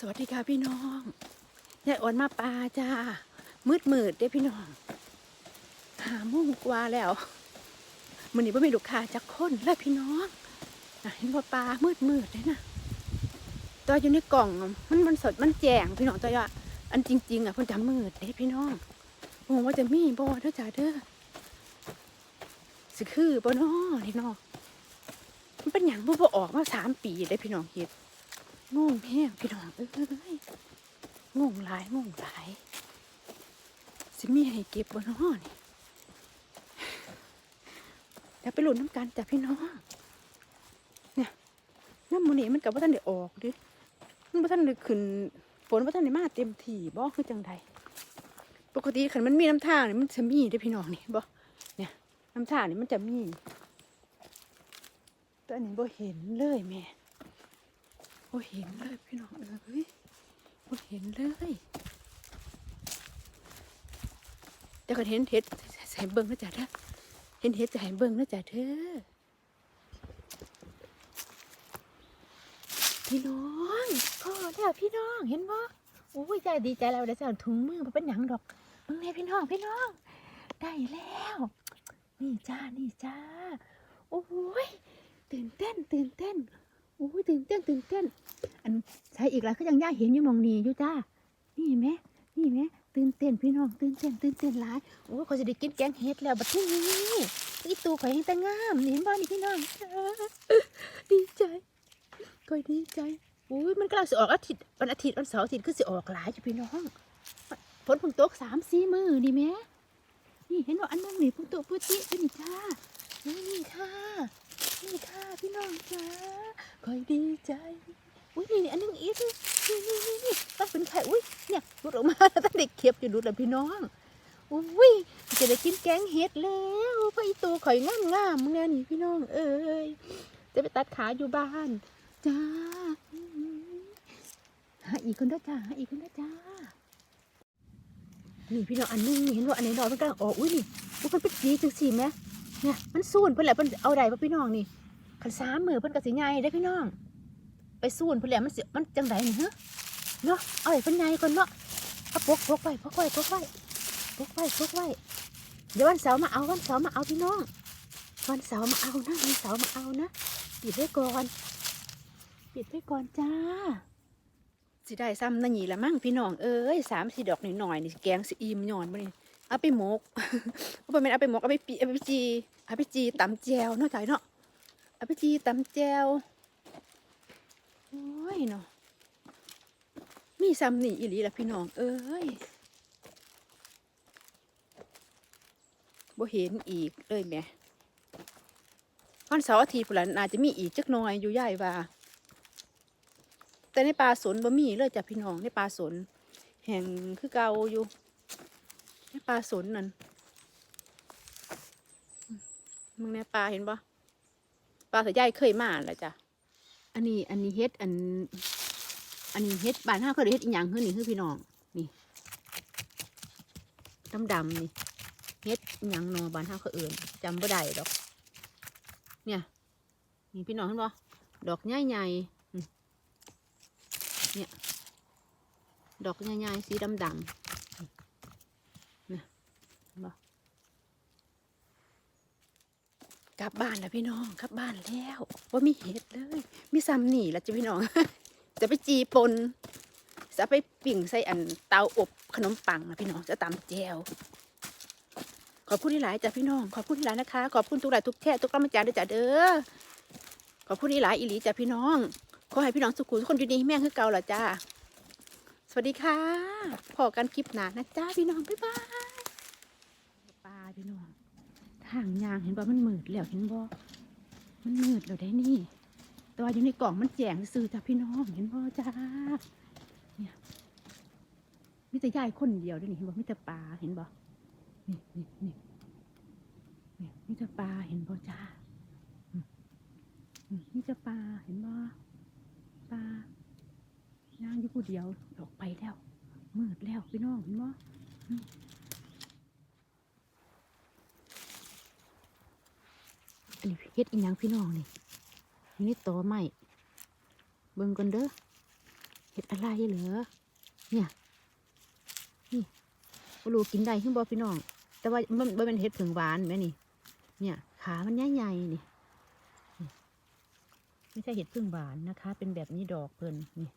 สวัสดีค่ะพี่น้องยายอ่อนมาปลาจ้า มืดมืดเด้พี่น้อง หามุ่งกว่าแล้วมันนี้ว่ามีลูกค้าจักคนแล้วพี่น้องเห็นว่าปลามืดมืดเลยนะตัวอยู่ในกล่องมันมันสดมันแจ่งพี่น้องตัวว่าอันจริง ๆอะเพิ่นจะมืดเด้พี่น้องผมว่าจะมีบ่เด้อจ้าเด้อสิคือบ่น้อพี่น้องมันเป็นอย่างบ่บ่ออกมาสามปีเด้พี่น้องเฮ็ด งงแห้งพี่น้องเอ้ยงงหลายงงหลายสิมีให้เก็บบ่น้อนี่เดี๋ยวไปหลุนน้ำกันจ้ะพี่น้องเนี่ยน้ำมันนี่มันกับว่าท่านได้ออกดิมันว่าท่านได้ขึ้นฝนว่าท่านได้มาเต็มที่บ่คือจังใดปกติขันมันมีน้ำท่างนี่ยมันจะมีเด้พี่น้องนี่บ่เนี่ยน้ำท่างนี่ยมันจะมีแต่อันนี้บ่เห็นเลยแม่ โอ้เห็นเลยพี่น้องเอ้ยโอ้เห็นเลยจะก็เห็นเห็ดใส่เบิ้งนะจ๊ะเด้อเห็นเห็ดให้เบิ้งนะจ๊ะเด้อพี่น้องพ่อแล้วพี่น้องเห็นบ่โอ้ยใจดีใจแล้วได้ใส่ถุงมือบ่เป็นหยังดอกมึงเนี่ยพี่น้องพี่น้อง ได้แล้ว นี่จ้านี่จ้าโอ้ยตื่นเต้นตื่นเต้น อ้ยตื่นเต้นตื่นเต้น อันใช้อีกแล้วก็ยังย่าเห็นอยู่มองนี่อยู่จ้า นี่ไหมนี่ไหมตื่นเต้นพี่น้องตื่นเต้นตื่นเต้นหลายโอ้ยเขาจะได้กินแกงเห็ดแล้วบัดนี้อีตูข่อยยังแต่งามนี่เห็นบ่นี่พี่น้องดีใจข่อยดีใจโอ้ยมันกำลังสิออกอาทิตย์วันอาทิตย์วันเสาร์อาทิตย์คือสิออกหลายจ้ะพี่น้องฝนพิ่งตกสามสี่มือนี่แม่นี่เห็นว่าอันนึงนี่พิ่งตกพุติอยู่นี่จ้านี่ค่ะ นี่ค่ะพี่น้องจ้าคอยดีใจ อุ้ยนี่นี่อันนึงอีกนี่นี่นี่นี่ต้องเป็นไข่อุ้ยเนี่ยรุดออกมาตั้งเด็กเขียบอยู่รุดแล้วพี่น้องอุ้ยจะได้กินแกงเห็ดแล้วพราะอีตัวข่อยงามงามๆเนี่ยนี่พี่น้อง เอ้ยจะไปตัดขาอยู่บ้านจ้าหาอีกคนเด้จ้าหาอีกคนเด้จ้านี่พี่น้องอันนึงเห็นว่าอันไหนดอกมันกำลังออกอุ้ยนี่มันเป็นสีจังสีไหมเนี่ยมันสูนเพิ่นแหละเพิ่นเอาใดมาพี่น้องนี่ คันสามมือเพิ่นก็สิใหญ่ได้พี่น้อง ไปสูนเพิ่นแหละมันสิมันจังไดนี่ฮะเนาะเอาให้เพิ่นใหญ่ก่อนเนาะเอาปกปกไว้ปกไว้ปกไว้ปกไว้ปกไว้เดี๋ยววันเสาร์มาเอาวันเสาร์มาเอาพี่น้อง วันเสาร์มาเอานะวันเสาร์มาเอานะปิดไว้ก่อน ปิดไว้ก่อนจ้าสิได้ซ้ำนั่นนี่ละมั่งพี่น้องเอ้ยสามสี่ดอกหน่อยๆนี่แกงสิอิ่มหย่อนบ่นี่เอาไปหมกเอาไปเป็นเอาไปหมกเอาไปปีเอาไปจีเอาไปจีตำแจวเนาะใจเนาะ เอาไปจีตำแจวโอ้ยเนาะมีซ้ำนี่อีหลีละพี่น้อง เอ้ยบ่เห็นอีกเลยแม่วันเสาร์อาทิตย์พละน่าจะมีอีกจักหน่อยอยู่ย่ายว่า แต่ในป่าสนบ่มีเลยจ้ะพี่น้องในป่าสน แห่งคือเก่าอยู่ ในปลาสนนั่นมมึงในปลาเห็นปะ ปลาสายใหญ่เคยมาแล้วจ้ะอันนี้อันนี้เฮ็ดอัน อันนี้เฮ็ดบ้านห้าเขาเฮ็ดอีหยังคือนี่คือพี่น้องนี่ดำดำนี่เฮ็ดอีหยังนอบ้านห้าเขาเอื่นจำบ่ได้ดอก เนี่ยนี่พี่น้องเห็นปะดอกใหญ่ๆอืมเนี่ยดอกใหญ่ๆสีดำดำ กลับบ้านแล้วพี่น้องกลับบ้านแล้วว่ามีเห็ดเลยมีซ้ำหนี่ละจ้ะพี่น้อง จะไปจีปนจะไปปิ่งใส่อันเตาอบขนมปังนะพี่น้องจะตำแจวขอบคุณที่หลายจ้ะพี่น้องขอบคุณที่หลายนะคะ ขอบคุณทุกหลายทุกแท่ทุกกำลังใจด้วยจ้ะเด้อขอบคุณที่หลายอีหลีจ้ะพี่น้องขอให้พี่น้องสุขุมทุกคนอยู่ดีแม่งคือเก่าล่ะจ้าสวัสดีค่ะพอกันคลิปหน้านะจ้าพี่น้องบ๊ายบาย ทางยางเห็นบ่มันมืดแล้วเห็นบ่มันมืดแล้วได้นี่ แตัวาอยู่ในกล่องมันแจงซื้อจ้าพี่น้องเห็นบ่จ้าเนี่ยมีแต่ยายคนเดียวด้วยนี่เห็นบ่มีแต่ปลาเห็นบ่นี่นี่นี่นี่มีแต่ปลาเห็นบ่จ้าอืมอืมมีแต่ปลาเห็นบ่ปลาย่างอยู่ผู้เดียวออกไปแล้วมืดแล้วพี่น้องเห็นบ่ นนี้เฮ็ดอีหยังพี่น้องนี่อยู่ในตอไม้เบิ่งกันเด้อเห็ดอะไรเหรอเนี่ยนี่บ่รู้กินได้ขึ้นบ่พี่น้อง แต่ว่ามันมันเป็นเห็ดผึ่งหวานไหมนี่ เนี่ยขามันใหญ่ๆนี่นี่ไม่ใช่เห็ดพึ่งหวานนะคะ เป็นแบบนี้ดอกเพิ่นนี่